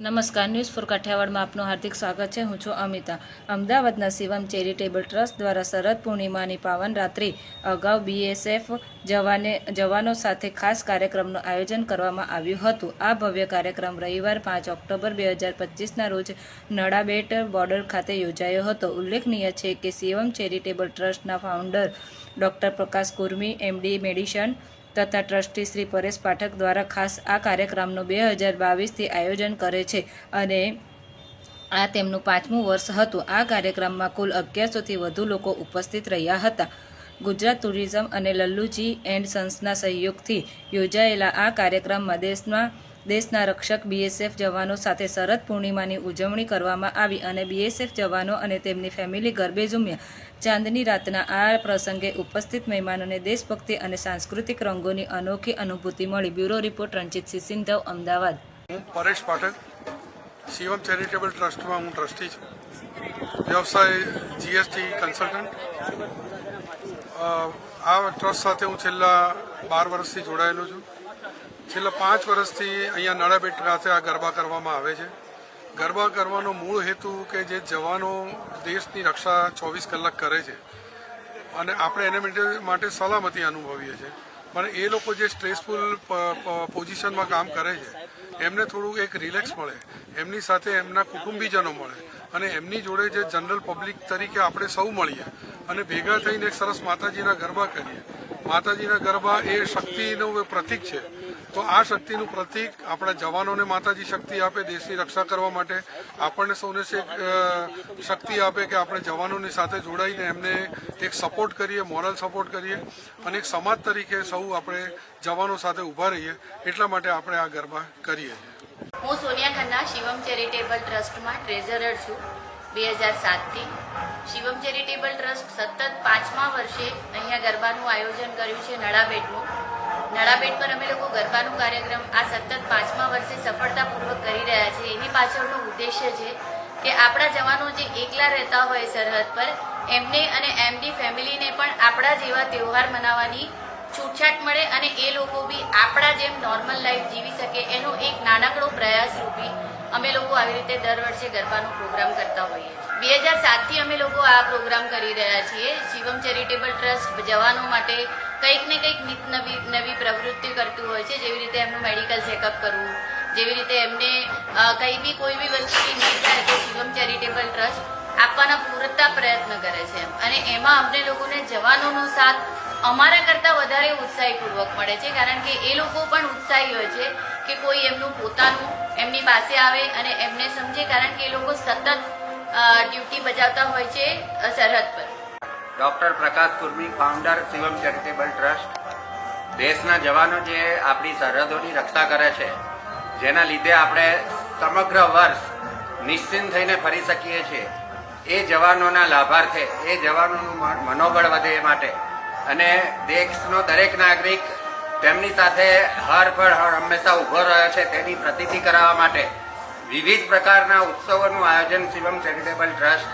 નમસ્કાર, news for કાઠિયાવાડમાં આપનું હાર્દિક સ્વાગત છે. હું છું અમિતા. અમદાવાદના શિવમ ચેરિટેબલ ટ્રસ્ટ દ્વારા શરદ પૂર્ણિમાની પાવન રાત્રિ અગાઉ બીએસએફ જવાને, જવાનો સાથે ખાસ કાર્યક્રમનું આયોજન કરવામાં આવ્યું હતું. આ ભવ્ય કાર્યક્રમ રવિવાર પાંચ ઓક્ટોબર બે હજાર પચીસના રોજ નડાબેટ બોર્ડર ખાતે યોજાયો હતો. ઉલ્લેખનીય છે કે શિવમ ચેરિટેબલ ટ્રસ્ટના founder doctor Prakash Kurmi MD medicine તથા ટ્રસ્ટી શ્રી પરેશ પાઠક દ્વારા ખાસ આ કાર્યક્રમનું બે હજાર બાવીસથી આયોજન કરે છે અને આ તેમનું પાંચમું વર્ષ હતું. આ કાર્યક્રમમાં કુલ અગિયારસોથી વધુ લોકો ઉપસ્થિત રહ્યા હતા. ગુજરાત ટુરિઝમ અને લલ્લુજી એન્ડ સન્સના સહયોગથી યોજાયેલા આ કાર્યક્રમમાં દેશમાં દેશના રક્ષક બીએસએફ જવાનો સાથે શરદ પૂર્ણિમાની ઉજવણી કરવામાં આવી અને બીએસએફ જવાનો અને તેમની ફેમિલી ગરબે ઝૂમ્યા ચાંદની રાતના આ પ્રસંગે ઉપસ્થિત મહેમાનોને દેશભક્તિ અને સાંસ્કૃતિક રંગોની અનોખી અનુભૂતિ મળી. Bureau report Ranjitsinh Sindhav, Ahmedabad. હું પરેશ પાઠક શિવમ ચેરિટેબલ ટ્રસ્ટમાં હું ટ્રસ્ટી છું. વ્યવસાય જીએસટી કન્સલ્ટન્ટ આ ટ્રસ્ટ સાથે હું છેલ્લા બાર વર્ષથી જોડાયેલો છું. છેલ્લા પાંચ વર્ષથી અહીંયા નળાબેટ ખાતે આ ગરબા કરવામાં આવે છે. ગરબા કરવાનો મૂળ હેતુ કે જે જવાનો દેશની રક્ષા ચોવીસ કલાક કરે છે. અને આપણે એને માટે સલામતી અનુભવીએ છીએ. પણ એ લોકો જે સ્ટ્રેસફુલ પોઝિશનમાં કામ કરે છે, એમને થોડું એક રિલેક્સ મળે. એમની સાથે એમના કુટુંબીજનો મળે. અને એમની જોડે જે જનરલ પબ્લિક તરીકે આપણે સૌ મળીએ અને ભેગા થઈને એક સરસ માતાજીના ગરબા કરીએ. માતાજીના ગરબા એ શક્તિનું પ્રતીક છે. તો આ શક્તિનું પ્રતીક આપણા જવાનોને માતાજી શક્તિ આપે, દેશની રક્ષા કરવા માટે. આપણને સૌને શક્તિ આપે કે આપણે જવાનોની સાથે જોડાઈને એમને એક સપોર્ટ કરીએ મોરલ સપોર્ટ કરીએ અને એક સમાજ તરીકે સૌ આપણે જવાનો સાથે ઊભા રહીએ. એટલા માટે આપણે આ ગરબા કરીએ છીએ. હું સોનિયા ખન્ના, શિવમ ચેરિટેબલ ટ્રસ્ટમાં ટ્રેઝરર છું. બે હજાર સાતથી શિવમ ચેરિટેબલ ટ્રસ્ટ સતત પાંચમા વર્ષે અહીંયા ગરબાનું આયોજન કર્યું છે નડાબેટનું નડાબેટ પર અમે લોકો ગરબાનું કાર્યક્રમ આ સતત પાંચમા વર્ષે સફળતાપૂર્વક કરી રહ્યા છીએ. એની પાછળનો ઉદ્દેશ્ય છે કે આપણા જવાનો જે એકલા રહેતા હોય સરહદ પર, એમને અને એમની ફેમિલીને પણ આપણા જેવા તહેવાર મનાવવાની છૂટછાટ મળે અને એ લોકો બી આપણા જેમ નોર્મલ લાઈફ જીવી શકે એનો એક નાનકડો પ્રયાસ રૂપી અમે લોકો આવી રીતે દર વર્ષે ગરબાનો પ્રોગ્રામ કરતા હોઈએ છીએ. બે હજાર સાતથી અમે લોકો આ પ્રોગ્રામ કરી રહ્યા છીએ. શિવમ ચેરિટેબલ ટ્રસ્ટ જવાનો માટે કંઈક ને કંઈક નિત નવી નવી પ્રવૃત્તિ કરતું હોય છે. જેવી રીતે એમનું મેડિકલ ચેકઅપ કરવું, જેવી રીતે એમને કંઈ બી કોઈ બી વસ્તુની નીડ થાય તો શિવમ ચેરિટેબલ ટ્રસ્ટ આપવાના પૂરતા પ્રયત્ન કરે છે અને એમાં અમને લોકોને જવાનોનો સાથ અમારા કરતાં વધારે ઉત્સાહીપૂર્વક મળે છે. કારણ કે એ લોકો પણ ઉત્સાહી હોય છે કે કોઈ એમનું પોતાનું એમની પાસે આવે અને એમને સમજે. કારણ કે એ લોકો સતત ડ્યુટી બજાવતા હોય છે સરહદ પર. Doctor Prakash Kurmi founder Shivam charitable trust દેશના જવાનો જે આપણી સરહદોની રક્ષા કરે છે, જેના લીધે આપણે સમગ્ર વર્ષ નિશ્ચિંત થઈને ફરી શકીએ છીએ. એ જવાનોના લાભાર્થે, એ જવાનોનું મનોબળ વધે એ માટે. અને દેશનો દરેક નાગરિક તેમની સાથે હર પર હર હંમેશા ઊભો રહ્યો છે, તેની પ્રતિતિ કરાવવા માટે. વિવિધ પ્રકારના ઉત્સવોનું આયોજન શિવમ ચેરિટેબલ ટ્રસ્ટ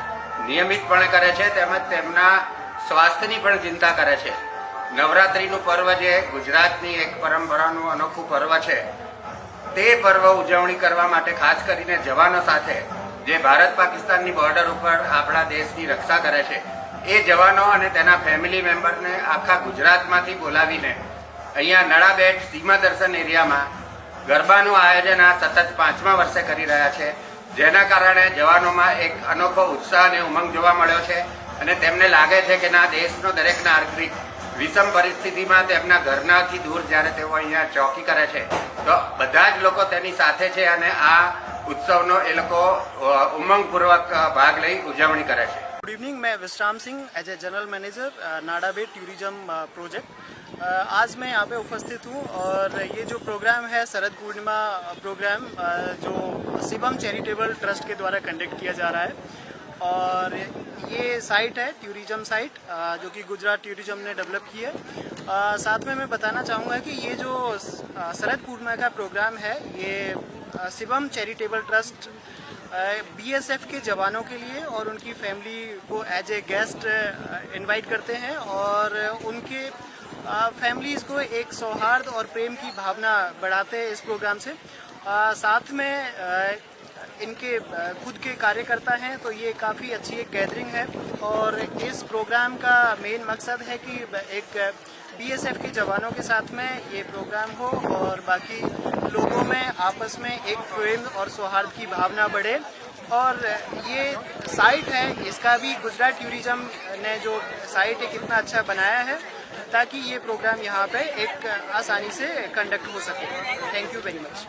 નિયમિતપણે કરે છે તેમજ તેમના સ્વાસ્થ્યની પણ ચિંતા કરે છે. નવરાત્રિનું પર્વ જે ગુજરાતની એક પરંપરાનું અનોખું પર્વ છે, તે પર્વ ઉજવણી કરવા માટે ખાસ કરીને જવાનો સાથે જે ભારત પાકિસ્તાનની બોર્ડર ઉપર આપણા દેશની રક્ષા કરે છે, એ જવાનો અને તેના ફેમિલી મેમ્બરને આખા ગુજરાતમાંથી બોલાવીને અહીંયા નળાબેટ સીમા દર્શન એરિયામાં ગરબાનું આયોજન આ સતત પાંચમા વર્ષે કરી રહ્યા છે. જેના કારણે જવાનોમાં એક અનોખો ઉત્સાહ અને ઉમંગ જોવા મળ્યો છે અને તેમને લાગે છે કે ના, દેશનો દરેક નાગરિક વિષમ પરિસ્થિતિમાં તેમના ઘરનાથી દૂર જ્યારે તેઓ અહીંયા ચોકી કરે છે, તો બધા જ લોકો તેની સાથે છે અને આ ઉત્સવનો એ લોકો ઉમંગપૂર્વક ભાગ લઈ ઉજવણી કરે છે. ગુડ ઇવનિંગ મેં Vishram Singh as a general manager Nadabet tourism project आज मैं यहाँ पे उपस्थित हूँ और ये जो प्रोग्राम है, शरद पूर्णिमा प्रोग्राम जो शिवम चैरिटेबल ट्रस्ट के द्वारा कंडक्ट किया जा रहा है। और ये साइट है टूरिज़्म साइट जो कि गुजरात टूरिज़्म ने डेवलप की है। साथ में मैं बताना चाहूँगा कि ये जो शरद पूर्णिमा का प्रोग्राम है, ये शिवम चैरिटेबल ट्रस्ट बीएसएफ के जवानों के लिए और उनकी फैमिली को एज ए गेस्ट इनवाइट करते हैं और उनके फैमिलीज़ को एक सौहार्द और प्रेम की भावना बढ़ाते हैं इस प्रोग्राम से। अ, साथ में अ, इनके खुद के कार्यकर्ता हैं तो ये काफ़ी अच्छी एक गैदरिंग है। और इस प्रोग्राम का मेन मकसद है कि एक बीएसएफ के जवानों के साथ में ये प्रोग्राम हो और बाकी लोगों में आपस में एक प्रेम और सौहार्द की भावना बढ़े। और ये साइट है इसका भी गुजरात टूरिज़्म ने जो साइट है कितना अच्छा बनाया है। ताकि ये प्रोग्राम यहाँ पे एक आसानी से कंडक्ट हो सके थैंक यू वेरी मच